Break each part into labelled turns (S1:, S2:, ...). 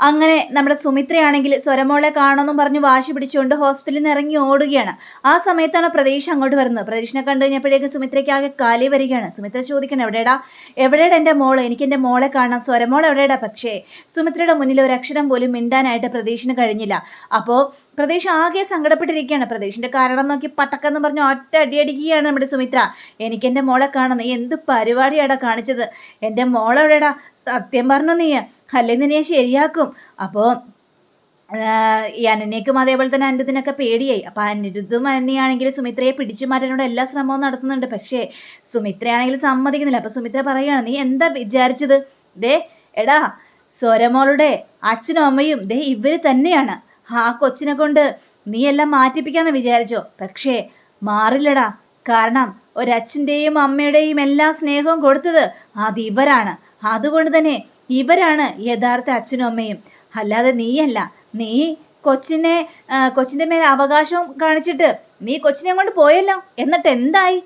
S1: അങ്ങനെ നമ്മുടെ സുമിത്രയാണെങ്കിൽ സ്വരമോളെ കാണണമെന്നും പറഞ്ഞ് വാശി പിടിച്ചുകൊണ്ട് ഹോസ്പിറ്റലിൽ നിന്ന് ഇറങ്ങി ഓടുകയാണ്. ആ സമയത്താണ് പ്രതീക്ഷ അങ്ങോട്ട് വരുന്നത്. പ്രതീക്ഷനെ കണ്ടു കഴിഞ്ഞപ്പോഴേക്കും സുമിത്രയ്ക്ക് ആകെ കാലി വരികയാണ്. സുമിത്ര ചോദിക്കണം എവിടെടാ എവിടെയാണ് എന്റെ മോൾ? എനിക്ക് എന്റെ മോളെ കാണാം സ്വരമോൾ എവിടെയാടാ? പക്ഷേ സുമിത്രയുടെ മുന്നിൽ ഒരു അക്ഷരം പോലും മിണ്ടാനായിട്ട് പ്രതീക്ഷന് കഴിഞ്ഞില്ല. അപ്പോൾ പ്രതീക്ഷ ആകെ സങ്കടപ്പെട്ടിരിക്കുകയാണ്. പ്രതീഷിന്റെ കാരണം നോക്കി പട്ടക്കെന്ന് പറഞ്ഞ് ഒറ്റ അടിയടിക്കുകയാണ് നമ്മുടെ സുമിത്ര. എനിക്ക് എന്റെ മോളെ കാണണം. നീ എന്ത് പരിപാടിയാടാ കാണിച്ചത്? എന്റെ മോളെവിടെടാ സത്യം പറഞ്ഞു നീ അല്ലെങ്കിൽ ഞാൻ ശരിയാക്കും. അപ്പോൾ ഈ അനന്യക്കും അതേപോലെ തന്നെ അനിരുദ്ധിനൊക്കെ പേടിയായി. അപ്പോൾ അനിരുദ്ധും അനന്യാണെങ്കിൽ സുമിത്രയെ പിടിച്ചു മാറ്റാനുള്ള എല്ലാ ശ്രമവും നടത്തുന്നുണ്ട്. പക്ഷേ സുമിത്രയാണെങ്കിൽ സമ്മതിക്കുന്നില്ല. അപ്പോൾ സുമിത്ര പറയുകയാണ് നീ എന്താ വിചാരിച്ചത്? ദേ എടാ സ്വരമോളുടെ അച്ഛനും അമ്മയും ദേ ഇവർ തന്നെയാണ്. ആ കൊച്ചിനെ കൊണ്ട് നീ എല്ലാം മാറ്റിപ്പിക്കാന്ന് വിചാരിച്ചോ? പക്ഷേ മാറില്ലടാ. കാരണം ഒരച്ഛന്റെയും അമ്മയുടെയും എല്ലാ സ്നേഹവും കൊടുത്തത് അത് ഇവരാണ്. അതുകൊണ്ട് തന്നെ ഇവരാണ് യഥാർത്ഥ അച്ഛനും അമ്മയും. അല്ലാതെ നീയല്ല. നീ കൊച്ചിനെ കൊച്ചിന്റെ മേലെ അവകാശം കാണിച്ചിട്ട് നീ കൊച്ചിനെ കൊണ്ട് പോയല്ലോ? എന്നിട്ട് എന്തായി?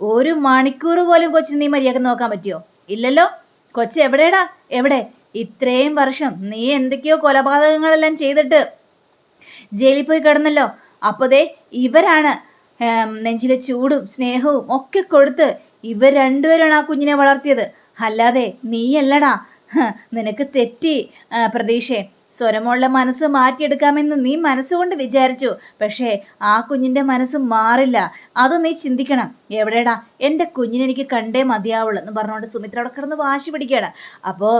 S1: ഒരു മണിക്കൂർ പോലും കൊച്ചിന് നീ മര്യാദ നോക്കാൻ പറ്റിയോ? ഇല്ലല്ലോ. കൊച്ച് എവിടെടാ എവിടെ? ഇത്രയും വർഷം നീ എന്തൊക്കെയോ കൊലപാതകങ്ങളെല്ലാം ചെയ്തിട്ട് ജയിലിൽ പോയി കിടന്നല്ലോ. അപ്പോൾ ദേ ഇവരാണ് നെഞ്ചിലെ ചൂടും സ്നേഹവും ഒക്കെ കൊടുത്ത് ഇവർ രണ്ടുപേരാണ് ആ കുഞ്ഞിനെ വളർത്തിയത്. അല്ലാതെ നീയല്ലടാ. നിനക്ക് തെറ്റി പ്രതീക്ഷേ. സ്വരമുള്ള മനസ്സ് മാറ്റിയെടുക്കാമെന്ന് നീ മനസ്സുകൊണ്ട് വിചാരിച്ചു. പക്ഷേ ആ കുഞ്ഞിന്റെ മനസ്സ് മാറില്ല. അത് നീ ചിന്തിക്കണം. എവിടെടാ? എന്റെ കുഞ്ഞിനെനിക്ക് കണ്ടേ മതിയാവുള്ളൂ എന്ന് പറഞ്ഞുകൊണ്ട് സുമിത്ര അവിടെ കിടന്ന് വാശി പിടിക്കുകയാണ്. അപ്പോൾ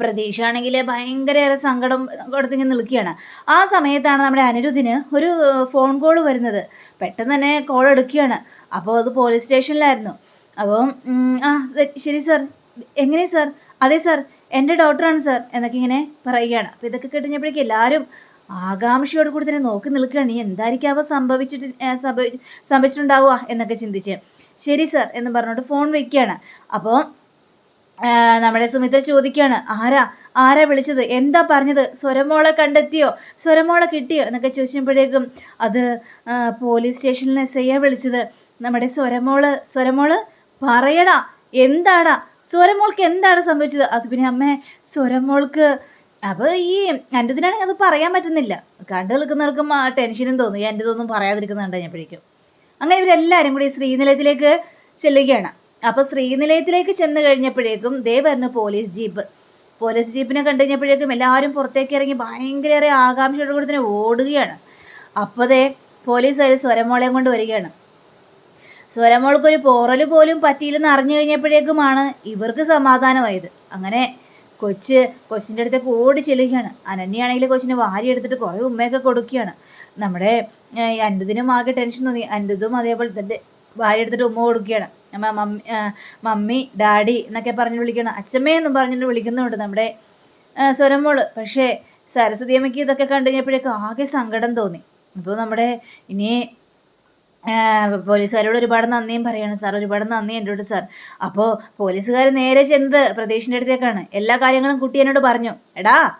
S1: പ്രതീക്ഷ ആണെങ്കിൽ ഭയങ്കരയേറെ സങ്കടം കൊടുത്തിങ്ങനെ നിൽക്കുകയാണ്. ആ സമയത്താണ് നമ്മുടെ അനിരുദ്ധിന് ഒരു ഫോൺ കോൾ വരുന്നത്. പെട്ടെന്ന് തന്നെ കോൾ എടുക്കുകയാണ്. അപ്പോൾ അത് പോലീസ് സ്റ്റേഷനിലായിരുന്നു. അപ്പോൾ ആ ശരി സാർ. എങ്ങനെ സാർ? അതെ സാർ എന്റെ ഡോക്ടറാണ് സാർ എന്നൊക്കെ ഇങ്ങനെ പറയുകയാണ്. അപ്പോൾ ഇതൊക്കെ കേട്ടുകഴിഞ്ഞപ്പോഴേക്കും എല്ലാവരും ആകാംക്ഷയോട് കൂടി തന്നെ നോക്കി നിൽക്കുകയാണ്. ഈ എന്തായിരിക്കും അവ സംഭവിച്ചിട്ട് സംഭവിച്ചിട്ടുണ്ടാവുക? എന്നൊക്കെ ചിന്തിച്ച്. ശരി സാർ എന്ന് പറഞ്ഞുകൊണ്ട് ഫോൺ വയ്ക്കുകയാണ് അപ്പോൾ നമ്മുടെ സുമിത്ര ചോദിക്കുകയാണ്. ആരാ? ആരാ വിളിച്ചത്? എന്താ പറഞ്ഞത്? സ്വരമോളെ കണ്ടെത്തിയോ? സ്വരമോളെ കിട്ടിയോ? എന്നൊക്കെ ചോദിച്ചപ്പോഴേക്കും അത് പോലീസ് സ്റ്റേഷനിൽ എസ് ഐ വിളിച്ചത്. നമ്മുടെ സ്വരമോൾ സ്വരമോൾ പറയടാ എന്താടാ? സ്വരമോൾക്ക് എന്താണ് സംഭവിച്ചത്? അത് പിന്നെ അമ്മേ സ്വരമോൾക്ക് അപ്പോൾ ഈ എന്റെ ഇതിനാണെങ്കിൽ അത് പറയാൻ പറ്റുന്നില്ല. കണ്ടു നിൽക്കുന്നവർക്കും ആ ടെൻഷനും തോന്നി. എന്റെ ഇതൊന്നും പറയാതിരിക്കുന്നുണ്ട് ഞാനപ്പോഴേക്കും. അങ്ങനെ ഇവരെല്ലാവരും കൂടി ശ്രീനിലയത്തിലേക്ക് ചെല്ലുകയാണ്. അപ്പോൾ ശ്രീനിലയത്തിലേക്ക് ചെന്ന് കഴിഞ്ഞപ്പോഴേക്കും ദേ വരുന്ന പോലീസ് ജീപ്പ്. പോലീസ് ജീപ്പിനെ കണ്ടു കഴിഞ്ഞപ്പോഴേക്കും എല്ലാവരും പുറത്തേക്ക് ഇറങ്ങി ഭയങ്കര ആകാംക്ഷയോടുകൂടി തന്നെ ഓടുകയാണ്. അപ്പോൾ ദേ പോലീസുകാർ സ്വരമോളയും കൊണ്ട് വരികയാണ്. സ്വരമോൾക്കൊരു പോറൽ പോലും പറ്റിയില്ലെന്ന് അറിഞ്ഞു കഴിഞ്ഞപ്പോഴേക്കുമാണ് ഇവർക്ക് സമാധാനമായത്. അങ്ങനെ കൊച്ച് കൊച്ചിന്റെ അടുത്തേക്ക് ഓടി ചെല്ലുകയാണ്. അനന്യാണെങ്കിൽ കൊച്ചിനെ വാരിയെടുത്തിട്ട് കുറേ ഉമ്മയൊക്കെ കൊടുക്കുകയാണ്. നമ്മുടെ അൻപതിനും ആകെ ടെൻഷൻ തോന്നി. അൻപതും അതേപോലെ തന്നെ വാരിയെടുത്തിട്ട് ഉമ്മ കൊടുക്കുകയാണ്. മമ്മി മമ്മി ഡാഡി എന്നൊക്കെ പറഞ്ഞ് വിളിക്കണം അച്ഛമ്മയെന്നും പറഞ്ഞിട്ട് വിളിക്കുന്നുണ്ട് നമ്മുടെ സ്വരമോൾ. പക്ഷേ സരസ്വതി അമ്മയ്ക്ക് ഇതൊക്കെ കണ്ടു കഴിഞ്ഞപ്പോഴേക്കും ആകെ സങ്കടം തോന്നി. അപ്പോൾ നമ്മുടെ ഇനി പോലീസുകാരോട് ഒരുപാട് നന്ദിയും പറയാണ്. സാർ ഒരുപാട് നന്ദി അടുത്ത് സാർ. അപ്പോൾ പോലീസുകാർ നേരെ ചെന്നത് പ്രതീഷിന്റെ അടുത്തേക്കാണ്. എല്ലാ കാര്യങ്ങളും കുട്ടി എന്നോട് പറഞ്ഞു. എടാ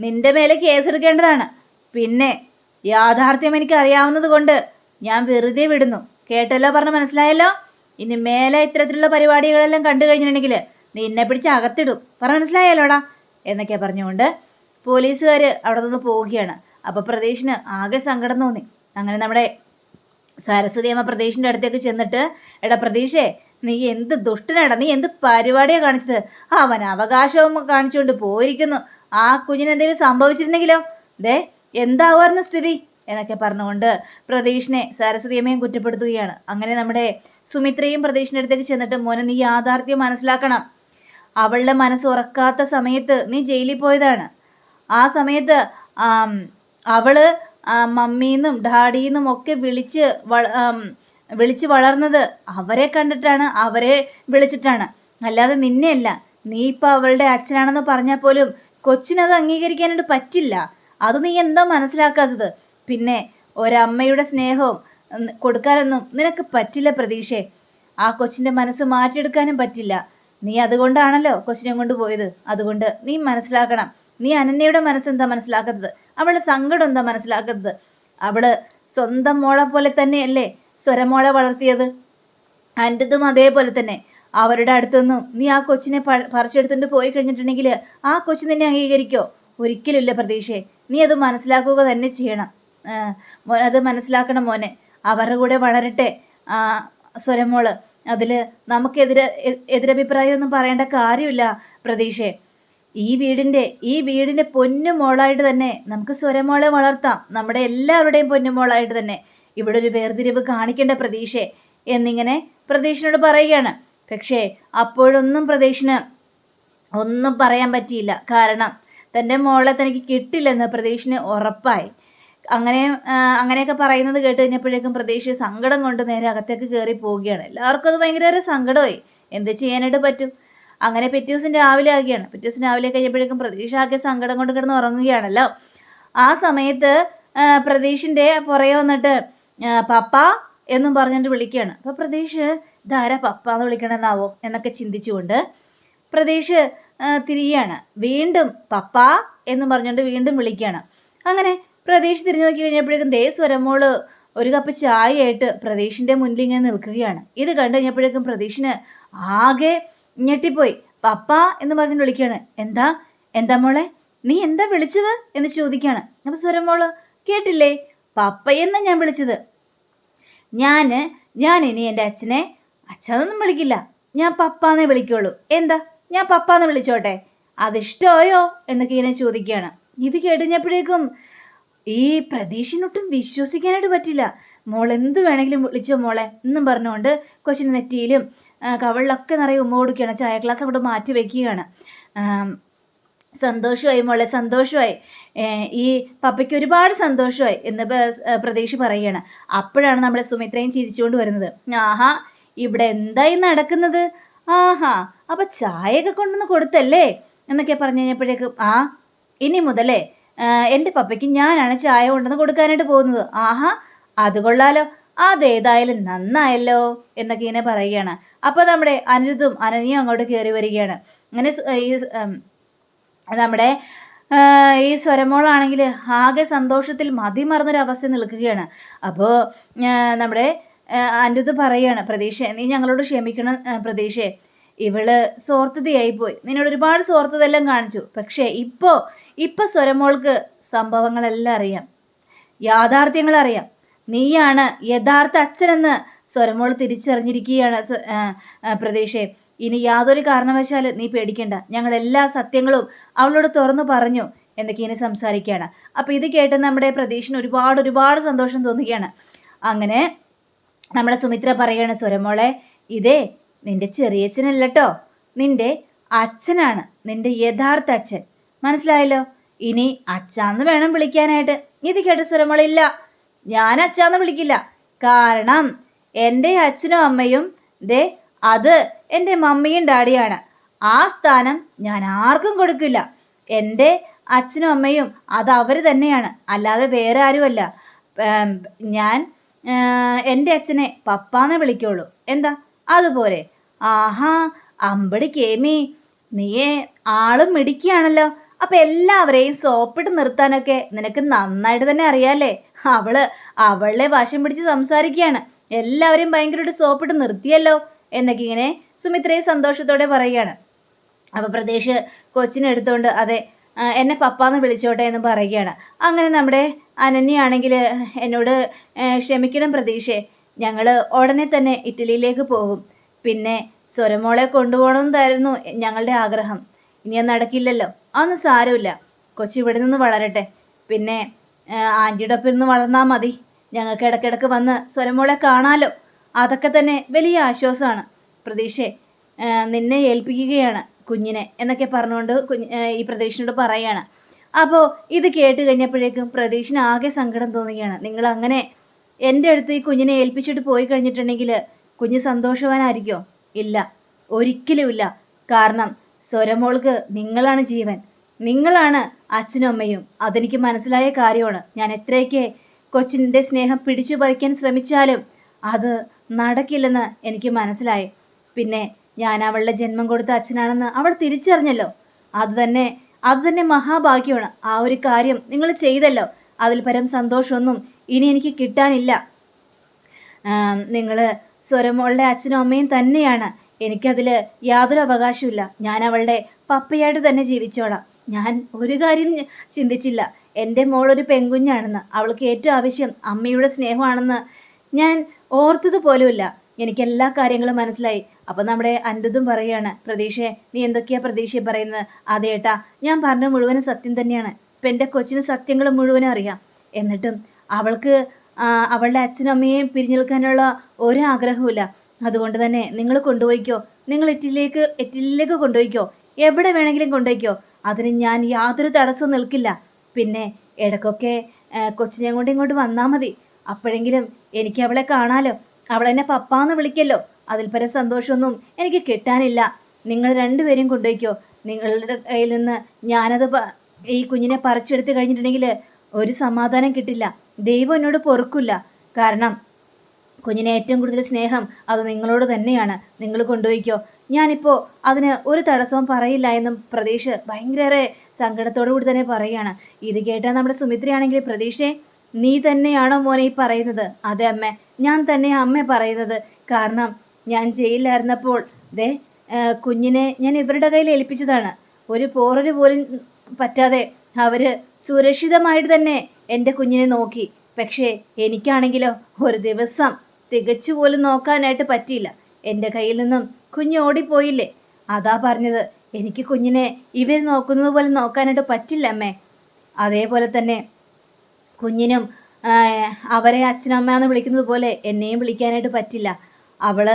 S1: നിന്റെ മേലെ കേസ് എടുക്കേണ്ടതാണ് പിന്നെ യാഥാർത്ഥ്യം എനിക്ക് അറിയാവുന്നത് കൊണ്ട് ഞാൻ വെറുതെ വിടുന്നു. കേട്ടല്ലോ? പറഞ്ഞ് മനസ്സിലായല്ലോ? ഇനി മേലെ ഇത്തരത്തിലുള്ള പരിപാടികളെല്ലാം കണ്ടു കഴിഞ്ഞിട്ടുണ്ടെങ്കിൽ നിന്നെ പിടിച്ച് അകത്തിടും. പറഞ്ഞ് മനസ്സിലായല്ലോടാ? എന്നൊക്കെ പറഞ്ഞുകൊണ്ട് പോലീസുകാർ അവിടെ നിന്ന് പോവുകയാണ്. അപ്പോൾ പ്രതീഷിന് ആകെ സങ്കടം തോന്നി. അങ്ങനെ നമ്മുടെ സരസ്വതി അമ്മ പ്രതീഷിന്റെ അടുത്തേക്ക് ചെന്നിട്ട് എടാ പ്രതീഷേ നീ എന്ത് ദുഷ്ടനാടാ നീ എന്ത് പരിപാടിയാണ് കാണിച്ചത്? അവൻ അവകാശവും കാണിച്ചുകൊണ്ട് പോയിരിക്കുന്നു. ആ കുഞ്ഞിന് എന്തെങ്കിലും സംഭവിച്ചിരുന്നെങ്കിലോ? ദേ എന്താവാർന്ന സ്ഥിതി? എന്നൊക്കെ പറഞ്ഞുകൊണ്ട് പ്രതീഷിനെ സരസ്വതി അമ്മയും കുറ്റപ്പെടുത്തുകയാണ്. അങ്ങനെ നമ്മുടെ സുമിത്രയും പ്രതീഷിന്റെ അടുത്തേക്ക് ചെന്നിട്ട് മോനെ നീ യാഥാർത്ഥ്യം മനസ്സിലാക്കണം. അവളുടെ മനസ്സ് ഉറക്കാത്ത സമയത്ത് നീ ജയിലിൽ പോയതാണ്. ആ സമയത്ത് അവൾ മമ്മീന്നും ഡാഡിന്നും ഒക്കെ വിളിച്ച് വള വിളിച്ച് വളർന്നത് അവരെ കണ്ടിട്ടാണ് അവരെ വിളിച്ചിട്ടാണ്. അല്ലാതെ നിന്നെയല്ല. നീ ഇപ്പോൾ അവളുടെ അച്ഛനാണെന്ന് പറഞ്ഞാൽ പോലും കൊച്ചിനത് അംഗീകരിക്കാനായിട്ട് പറ്റില്ല. അത് നീ എന്താ മനസ്സിലാക്കാത്തത്? പിന്നെ ഒരമ്മയുടെ സ്നേഹവും കൊടുക്കാനൊന്നും നിനക്ക് പറ്റില്ല പ്രതീക്ഷേ. ആ കൊച്ചിന്റെ മനസ്സ് മാറ്റിയെടുക്കാനും പറ്റില്ല. നീ അതുകൊണ്ടാണല്ലോ കൊച്ചിനെ കൊണ്ട് പോയത്. അതുകൊണ്ട് നീ മനസ്സിലാക്കണം. നീ അനന്യയുടെ മനസ്സ് എന്താ അവളുടെ സങ്കടം എന്താ മനസ്സിലാക്കുന്നത്? അവൾ സ്വന്തം മോളെ പോലെ തന്നെയല്ലേ സ്വരമോളെ വളർത്തിയത്? അന്റെതും അതേപോലെ തന്നെ. അവരുടെ അടുത്തുനിന്നും നീ ആ കൊച്ചിനെ പറിച്ചെടുത്തുകൊണ്ട് പോയി കഴിഞ്ഞിട്ടുണ്ടെങ്കിൽ ആ കൊച്ചു നിന്നെ അംഗീകരിക്കോ? ഒരിക്കലുമില്ല പ്രതീക്ഷയെ നീ അത് മനസ്സിലാക്കുക തന്നെ ചെയ്യണം. അത് മനസ്സിലാക്കണം മോനെ. അവരുടെ കൂടെ വളരട്ടെ സ്വരമോൾ. അതിൽ നമുക്കെതിരെ എതിരഭിപ്രായമൊന്നും പറയേണ്ട കാര്യമില്ല പ്രതീക്ഷയെ ഈ വീടിന്റെ ഈ വീടിന്റെ പൊന്നു മോളായിട്ട് തന്നെ നമുക്ക് സ്വരമോളെ വളർത്താം. നമ്മുടെ എല്ലാവരുടെയും പൊന്നു മോളായിട്ട് തന്നെ ഇവിടെ ഒരു വേർതിരിവ് കാണിക്കേണ്ട പ്രതീക്ഷേ എന്നിങ്ങനെ പ്രതീക്ഷനോട് പറയുകയാണ്. പക്ഷേ അപ്പോഴൊന്നും പ്രതീക്ഷന് ഒന്നും പറയാൻ പറ്റിയില്ല. കാരണം തന്റെ മോളെ തനിക്ക് കിട്ടില്ലെന്ന് പ്രതീക്ഷന് ഉറപ്പായി. അങ്ങനെ അങ്ങനെയൊക്കെ പറയുന്നത് കേട്ട് കഴിഞ്ഞപ്പോഴേക്കും പ്രതീക്ഷ സങ്കടം കൊണ്ട് നേരെ അകത്തേക്ക് കയറി പോവുകയാണ്. എല്ലാവർക്കും അത് ഭയങ്കര സങ്കടമായി. എന്ത് ചെയ്യാനായിട്ട് പറ്റും? അങ്ങനെ പിറ്റേ ദിവസം രാവിലെ ആകുകയാണ്. പിറ്റേ ദിവസം രാവിലെ കഴിഞ്ഞപ്പോഴേക്കും പ്രതീക്ഷ ആകെ സങ്കടം കൊണ്ട് കിടന്ന് ഉറങ്ങുകയാണല്ലോ. ആ സമയത്ത് പ്രതീഷിന്റെ പുറകെ വന്നിട്ട് പപ്പ എന്നും പറഞ്ഞിട്ട് വിളിക്കുകയാണ്. അപ്പോൾ പ്രതീഷ് ഇതാരാ പപ്പ എന്ന് വിളിക്കണമെന്നാവോ എന്നൊക്കെ ചിന്തിച്ചുകൊണ്ട് പ്രതീഷ് തിരികെയാണ് വീണ്ടും പപ്പ എന്ന് പറഞ്ഞുകൊണ്ട് വീണ്ടും വിളിക്കുകയാണ്. അങ്ങനെ പ്രതീഷ് തിരിഞ്ഞു നോക്കി കഴിഞ്ഞപ്പോഴേക്കും ദേ സ്വരമോൾ ഒരു കപ്പ് ചായയായിട്ട് പ്രതീഷിന്റെ മുന്നിൽ ഇങ്ങനെ നിൽക്കുകയാണ്. ഇത് കണ്ടു കഴിഞ്ഞപ്പോഴേക്കും പ്രതീഷിന് ആകെ ഞെട്ടിപ്പോയി. പപ്പ എന്ന് പറഞ്ഞു വിളിക്കുകയാണ്. എന്താ? എന്താ മോളെ? നീ എന്താ വിളിച്ചത്? എന്ന് ചോദിക്കുകയാണ്. സ്വരം മോൾ കേട്ടില്ലേ? പപ്പയെന്ന് ഞാൻ വിളിച്ചത്? ഞാൻ ഞാൻ ഇനി എന്റെ അച്ഛനെ അച്ഛനൊന്നും വിളിക്കില്ല. ഞാൻ പപ്പാന്നേ വിളിക്കുള്ളൂ. എന്താ? ഞാൻ പപ്പാന്ന് വിളിച്ചോട്ടെ? അതിഷ്ടമായോ? എന്നൊക്കെ ഇങ്ങനെ ചോദിക്കുകയാണ്. ഇത് കേട്ടുകഴിഞ്ഞപ്പോഴേക്കും ഈ പ്രതീക്ഷനൊട്ടും വിശ്വസിക്കാനായിട്ട് പറ്റില്ല. മോൾ എന്ത് വേണമെങ്കിലും വിളിച്ചോ മോളെ? എന്നും പറഞ്ഞുകൊണ്ട് കൊച്ചിന് നെറ്റിയിലും കവളിലൊക്കെ നിറയെ ഉമ്മ കൊടുക്കുകയാണ്. ചായ ഗ്ലാസ് അവിടെ മാറ്റി വെക്കുകയാണ്. സന്തോഷമായി മോളെ സന്തോഷമായി. ഈ പപ്പയ്ക്ക് ഒരുപാട് സന്തോഷമായി എന്ന് പ്രതീക്ഷ പറയുകയാണ്. അപ്പോഴാണ് നമ്മുടെ സുമിത്രയും ചിരിച്ചുകൊണ്ട് വരുന്നത്. ആഹാ ഇവിടെ എന്തായി നടക്കുന്നത്? ആഹാ അപ്പം ചായയൊക്കെ കൊണ്ടുവന്ന് കൊടുത്തല്ലേ? എന്നൊക്കെ പറഞ്ഞു കഴിഞ്ഞപ്പോഴേക്കും ആ ഇനി മുതലേ എന്റെ പപ്പയ്ക്ക് ഞാനാണ് ചായ കൊണ്ടുവന്ന് കൊടുക്കാനായിട്ട് പോകുന്നത്. ആഹാ അത് കൊള്ളാലോ. അതേതായാലും നന്നായല്ലോ എന്നൊക്കെ ഇങ്ങനെ പറയുകയാണ്. അപ്പോൾ നമ്മുടെ അനിരുദ്ധും അനനിയും അങ്ങോട്ട് കയറി വരികയാണ്. ഇങ്ങനെ ഈ നമ്മുടെ ഈ സ്വരമോളാണെങ്കിൽ ആകെ സന്തോഷത്തിൽ മതിമറന്നൊരവസ്ഥ നിൽക്കുകയാണ്. അപ്പോൾ നമ്മുടെ അനിരുദ്ധ് പറയുകയാണ് പ്രതീക്ഷ നീ ഞങ്ങളോട് ക്ഷമിക്കണം പ്രതീക്ഷയെ ഇവൾ സ്വാർത്ഥതയായി പോയി. നിന്നോട് ഒരുപാട് സ്വാർത്ഥതെല്ലാം കാണിച്ചു. പക്ഷേ ഇപ്പോ ഇപ്പോൾ സ്വരമോൾക്ക് സംഭവങ്ങളെല്ലാം അറിയാം. യാഥാർത്ഥ്യങ്ങൾ അറിയാം നീയാണ് യഥാർത്ഥ അച്ഛനെന്ന് സ്വരമോൾ തിരിച്ചറിഞ്ഞിരിക്കുകയാണ് പ്രതീക്ഷയെ ഇനി യാതൊരു കാരണവശാലും നീ പേടിക്കണ്ട. ഞങ്ങൾ എല്ലാ സത്യങ്ങളും അവളോട് തുറന്നു പറഞ്ഞു എന്നൊക്കെ ഇനി സംസാരിക്കുകയാണ്. അപ്പോൾ ഇത് കേട്ട് നമ്മുടെ പ്രതീക്ഷന് ഒരുപാട് ഒരുപാട് സന്തോഷം തോന്നുകയാണ്. അങ്ങനെ നമ്മുടെ സുമിത്ര പറയുകയാണ് സ്വരമോളെ ഇതേ നിന്റെ ചെറിയച്ഛനല്ല കേട്ടോ നിന്റെ അച്ഛനാണ് നിന്റെ യഥാർത്ഥ അച്ഛൻ. മനസ്സിലായല്ലോ? ഇനി അച്ഛാന്ന് വേണം വിളിക്കാനായിട്ട്. ഇത് കേട്ട സ്വരമോളില്ല ഞാൻ അച്ഛാന്ന് വിളിക്കില്ല. കാരണം എന്റെ അച്ഛനും അമ്മയും ദേ അത് എന്റെ മമ്മിയും ഡാഡിയാണ്. ആ സ്ഥാനം ഞാൻ ആർക്കും കൊടുക്കില്ല. എന്റെ അച്ഛനും അമ്മയും അത് അവർ തന്നെയാണ്. അല്ലാതെ വേറെ ആരുമല്ല. ഞാൻ എന്റെ അച്ഛനെ പപ്പാന്ന് വിളിക്കുള്ളൂ. എന്താ? അതുപോലെ ആഹാ അമ്പടി കേമി നീയെ ആളും മിടിക്കുകയാണല്ലോ അപ്പൊ എല്ലാവരെയും സോപ്പിട്ട് നിർത്താനൊക്കെ നിനക്ക് നന്നായിട്ട് തന്നെ അറിയാല്ലേ? അവൾ അവളെ വശം പിടിച്ച് സംസാരിക്കുകയാണ്. എല്ലാവരെയും ഭയങ്കരമായിട്ട് സോപ്പിട്ട് നിർത്തിയല്ലോ എന്നൊക്കെ ഇങ്ങനെ സുമിത്രയെ സന്തോഷത്തോടെ പറയുകയാണ്. അപ്പോൾ പ്രദേശ് കൊച്ചിനെ എടുത്തുകൊണ്ട് അതെ എന്നെ പപ്പാന്ന് വിളിച്ചോട്ടെ എന്ന് പറയുകയാണ്. അങ്ങനെ നമ്മുടെ അനന്യാണെങ്കിൽ എന്നോട് ക്ഷമിക്കണം പ്രതീക്ഷയെ ഞങ്ങൾ ഉടനെ തന്നെ ഇറ്റലിയിലേക്ക് പോകും. പിന്നെ സ്വരമോളെ കൊണ്ടുപോകണമെന്നായിരുന്നു ഞങ്ങളുടെ ആഗ്രഹം. ഇനി അത് നടക്കില്ലല്ലോ. അതൊന്നും സാരമില്ല. കൊച്ചി ഇവിടെ നിന്ന് വളരട്ടെ. പിന്നെ ആന്റിയുടെ ഒപ്പം നിന്ന് വളർന്നാൽ മതി. ഞങ്ങൾക്ക് ഇടയ്ക്കിടയ്ക്ക് വന്ന് സ്വരമോളെ കാണാലോ. അതൊക്കെ തന്നെ വലിയ ആശ്വാസമാണ്. പ്രതീക്ഷയെ ആ, നിന്നെ ഏൽപ്പിക്കുകയാണ് കുഞ്ഞിനെ എന്നൊക്കെ പറഞ്ഞുകൊണ്ട് കുഞ്ഞ് ഈ പ്രതീക്ഷനോട് പറയാണ് അപ്പോൾ ഇത് കേട്ട് കഴിഞ്ഞപ്പോഴേക്കും പ്രതീക്ഷന് ആകെ സങ്കടം തോന്നുകയാണ്. നിങ്ങൾ അങ്ങനെ എന്റെ അടുത്ത് ഈ കുഞ്ഞിനെ ഏൽപ്പിച്ചിട്ട് പോയി കഴിഞ്ഞിട്ടുണ്ടെങ്കിൽ കുഞ്ഞ് സന്തോഷവാനായിരിക്കോ? ഇല്ല. ഒരിക്കലുമില്ല കാരണം സ്വരമോൾക്ക് നിങ്ങളാണ് ജീവൻ. നിങ്ങളാണ് അച്ഛനും അമ്മയും. അതെനിക്ക് മനസ്സിലായ കാര്യമാണ്. ഞാൻ എത്രയൊക്കെ കൊച്ചിന്റെ സ്നേഹം പിടിച്ചു പറിക്കാൻ ശ്രമിച്ചാലും അത് നടക്കില്ലെന്ന് എനിക്ക് മനസ്സിലായി. പിന്നെ ഞാൻ അവളുടെ ജന്മം കൊടുത്ത അച്ഛനാണെന്ന് അവൾ തിരിച്ചറിഞ്ഞല്ലോ. അത് തന്നെ അത് തന്നെ മഹാഭാഗ്യമാണ്. ആ ഒരു കാര്യം നിങ്ങൾ ചെയ്തല്ലോ. അതിൽ പരം സന്തോഷമൊന്നും ഇനി എനിക്ക് കിട്ടാനില്ല. നിങ്ങൾ സ്വരമോളുടെ അച്ഛനും അമ്മയും തന്നെയാണ്. എനിക്കതിൽ യാതൊരു അവകാശമില്ല ഞാൻ അവളുടെ പപ്പയായിട്ട് തന്നെ ജീവിച്ചോളാം. ഞാൻ ഒരു കാര്യം ചിന്തിച്ചില്ല. എന്റെ മോളൊരു പെൺകുഞ്ഞാണെന്ന്. അവൾക്ക് ഏറ്റവും ആവശ്യം അമ്മയുടെ സ്നേഹമാണെന്ന് ഞാൻ ഓർത്തത് പോലുമില്ല എനിക്ക് എല്ലാ കാര്യങ്ങളും മനസ്സിലായി. അപ്പം നമ്മുടെ അൻപതും പറയുകയാണ് പ്രതീക്ഷയെ നീ എന്തൊക്കെയാ പ്രതീക്ഷ പറയുന്നത്? അതേട്ടാ ഞാൻ പറഞ്ഞ മുഴുവനും സത്യം തന്നെയാണ്. ഇപ്പം എന്റെ കൊച്ചിന് സത്യങ്ങൾ മുഴുവനും അറിയാം. എന്നിട്ടും അവൾക്ക് അവളുടെ അച്ഛനും അമ്മയെയും പിരിഞ്ഞു നിൽക്കാനുള്ള ഒരു അതുകൊണ്ട് തന്നെ നിങ്ങൾ കൊണ്ടുപോയിക്കോ. നിങ്ങൾ എറ്റിലേക്ക് എറ്റിലേക്ക് കൊണ്ടുപോയിക്കോ. എവിടെ വേണമെങ്കിലും കൊണ്ടുപോയിക്കോ. അതിന് ഞാൻ യാതൊരു തടസ്സവും നിൽക്കില്ല. പിന്നെ ഇടയ്ക്കൊക്കെ കൊച്ചിനെ കൊണ്ട് ഇങ്ങോട്ട് വന്നാൽ മതി. അപ്പോഴെങ്കിലും എനിക്ക് അവളെ കാണാലോ. അവളെന്നെ പപ്പാന്ന് വിളിക്കല്ലോ. അതിൽ പരം സന്തോഷമൊന്നും എനിക്ക് കിട്ടാനില്ല. നിങ്ങൾ രണ്ടുപേരും കൊണ്ടുപോയിക്കോ. നിങ്ങളുടെ കയ്യിൽ നിന്ന് ഞാനത് ഈ കുഞ്ഞിനെ പറിച്ചെടുത്ത് കഴിഞ്ഞിട്ടുണ്ടെങ്കിൽ ഒരു സമാധാനം കിട്ടില്ല. ദൈവം എന്നോട് പൊറുക്കില്ല. കാരണം കുഞ്ഞിനെ ഏറ്റവും കൂടുതൽ സ്നേഹം അത് നിങ്ങളോട് തന്നെയാണ്. നിങ്ങൾ കൊണ്ടുപോയിക്കോ. ഞാനിപ്പോൾ അതിന് ഒരു തടസ്സവും പറയില്ല എന്നും പ്രതീക്ഷ ഭയങ്കര സങ്കടത്തോടു കൂടി തന്നെ പറയുകയാണ്. ഇത് കേട്ടാൽ നമ്മുടെ സുമിത്രയാണെങ്കിൽ പ്രതീക്ഷയെ നീ തന്നെയാണോ മോനെ ഈ പറയുന്നത്? അതെ അമ്മ ഞാൻ തന്നെ അമ്മ പറയുന്നത്. കാരണം ഞാൻ ജയിലിലായിരുന്നപ്പോൾ ദേ കുഞ്ഞിനെ ഞാൻ ഇവരുടെ കയ്യിൽ ഏൽപ്പിച്ചതാണ്. ഒരു പോറൊരു പോലും പറ്റാതെ അവർ സുരക്ഷിതമായിട്ട് തന്നെ എന്റെ കുഞ്ഞിനെ നോക്കി. പക്ഷേ എനിക്കാണെങ്കിലോ ഒരു ദിവസം തികച്ചു പോലും നോക്കാനായിട്ട് പറ്റിയില്ല. എന്റെ കയ്യിൽ നിന്നും കുഞ്ഞ് ഓടിപ്പോയില്ലേ? അതാ പറഞ്ഞത്. എനിക്ക് കുഞ്ഞിനെ ഇവർ നോക്കുന്നത് പോലെ നോക്കാനായിട്ട് പറ്റില്ല അമ്മേ. അതേപോലെ തന്നെ കുഞ്ഞിനും അവരെ അച്ഛനമ്മ എന്ന് വിളിക്കുന്നത് പോലെ എന്നെയും വിളിക്കാനായിട്ട് പറ്റില്ല. അവൾ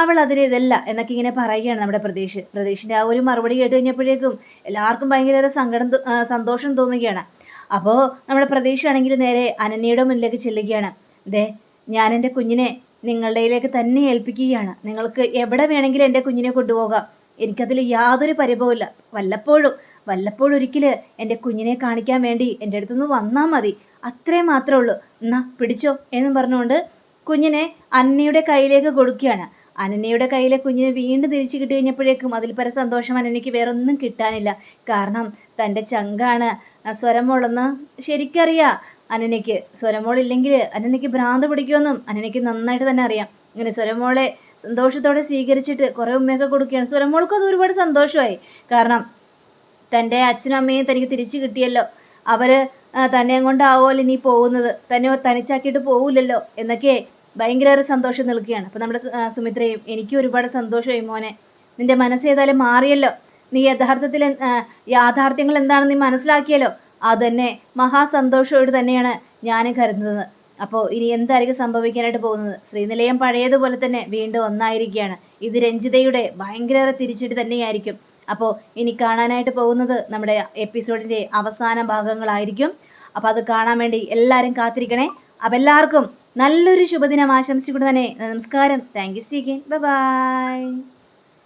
S1: അവൾ അതിന് ഇതല്ല എന്നൊക്കെ ഇങ്ങനെ പറയുകയാണ് നമ്മുടെ പ്രതീക്ഷ പ്രതീഷിന്റെ ആ ഒരു മറുപടി കേട്ട് കഴിഞ്ഞപ്പോഴേക്കും എല്ലാവർക്കും ഭയങ്കര സങ്കടം സന്തോഷം തോന്നുകയാണ്. അപ്പോൾ നമ്മുടെ പ്രതീക്ഷയാണെങ്കിൽ നേരെ അനന്യയുടെ മുന്നിലേക്ക് ചെല്ലുകയാണ്. ദേ ഞാൻ എന്റെ കുഞ്ഞിനെ നിങ്ങളുടെയിലേക്ക് തന്നെ ഏൽപ്പിക്കുകയാണ്. നിങ്ങൾക്ക് എവിടെ വേണമെങ്കിലും എന്റെ കുഞ്ഞിനെ കൊണ്ടുപോകാം. എനിക്കതിൽ യാതൊരു പരിഭവമില്ല. വല്ലപ്പോഴും വല്ലപ്പോഴും ഒരിക്കൽ എന്റെ കുഞ്ഞിനെ കാണിക്കാൻ വേണ്ടി എന്റെ അടുത്തുനിന്ന് വന്നാൽ മതി. അത്രേ മാത്രമേ ഉള്ളൂ. എന്നാ പിടിച്ചോ എന്നും പറഞ്ഞുകൊണ്ട് കുഞ്ഞിനെ അന്നയുടെ കയ്യിലേക്ക് കൊടുക്കുകയാണ്. അനന്യയുടെ കയ്യിലെ കുഞ്ഞിനെ വീണ്ടും തിരിച്ചു കിട്ടി കഴിഞ്ഞപ്പോഴേക്കും അതിൽ പര സന്തോഷം അനന്യയ്ക്ക് വേറൊന്നും കിട്ടാനില്ല. കാരണം തന്റെ ചങ്കാണ് സ്വരമോളെന്ന് ശരിക്കറിയാം. അനനയ്ക്ക് സ്വരമോളില്ലെങ്കിൽ അനനയ്ക്ക് ഭ്രാന്ത് പിടിക്കുമെന്നും അനനയ്ക്ക് നന്നായിട്ട് തന്നെ അറിയാം. ഇങ്ങനെ സ്വരമോളെ സന്തോഷത്തോടെ സ്വീകരിച്ചിട്ട് കുറേ ഉമ്മയൊക്കെ കൊടുക്കുകയാണ്. സ്വരമോൾക്കും അത് ഒരുപാട് സന്തോഷമായി. കാരണം തന്റെ അച്ഛനും അമ്മയും തനിക്ക് തിരിച്ചു കിട്ടിയല്ലോ. അവർ തന്നെ കൊണ്ടാവുമല്ലോ ഇനി പോകുന്നത്. തന്നെ തനിച്ചാക്കിയിട്ട് പോവില്ലല്ലോ എന്നൊക്കെ ഭയങ്കര സന്തോഷം നിൽക്കുകയാണ് അപ്പം നമ്മുടെ സുമിത്രയും എനിക്കും ഒരുപാട് സന്തോഷമായി മോനെ. നിന്റെ മനസ്സ് ഏതായാലും മാറിയല്ലോ. നീ യഥാർത്ഥത്തിൽ യാഥാർത്ഥ്യങ്ങൾ എന്താണെന്ന് നീ മനസ്സിലാക്കിയല്ലോ അതന്നെ മഹാസന്തോഷമായിട്ട് തന്നെയാണ് ഞാൻ കരുതുന്നത്. അപ്പോൾ ഇനി എന്തായിരിക്കും സംഭവിക്കാനായിട്ട് പോകുന്നത്? ശ്രീനിലയം പഴയതുപോലെ തന്നെ വീണ്ടും ഒന്നായിരിക്കുകയാണ്. ഇത് രഞ്ജിതയുടെ ഭയങ്കര തിരിച്ചിട്ട് തന്നെയായിരിക്കും. അപ്പോൾ ഇനി കാണാനായിട്ട് പോകുന്നത് നമ്മുടെ എപ്പിസോഡിന്റെ അവസാന ഭാഗങ്ങളായിരിക്കും. അപ്പോൾ അത് കാണാൻ വേണ്ടി എല്ലാവരും കാത്തിരിക്കണേ. അപ്പോൾ എല്ലാവർക്കും നല്ലൊരു ശുഭദിനം ആശംസിക്കൊണ്ട് തന്നെ നമസ്കാരം. Thank you സീഗൻ by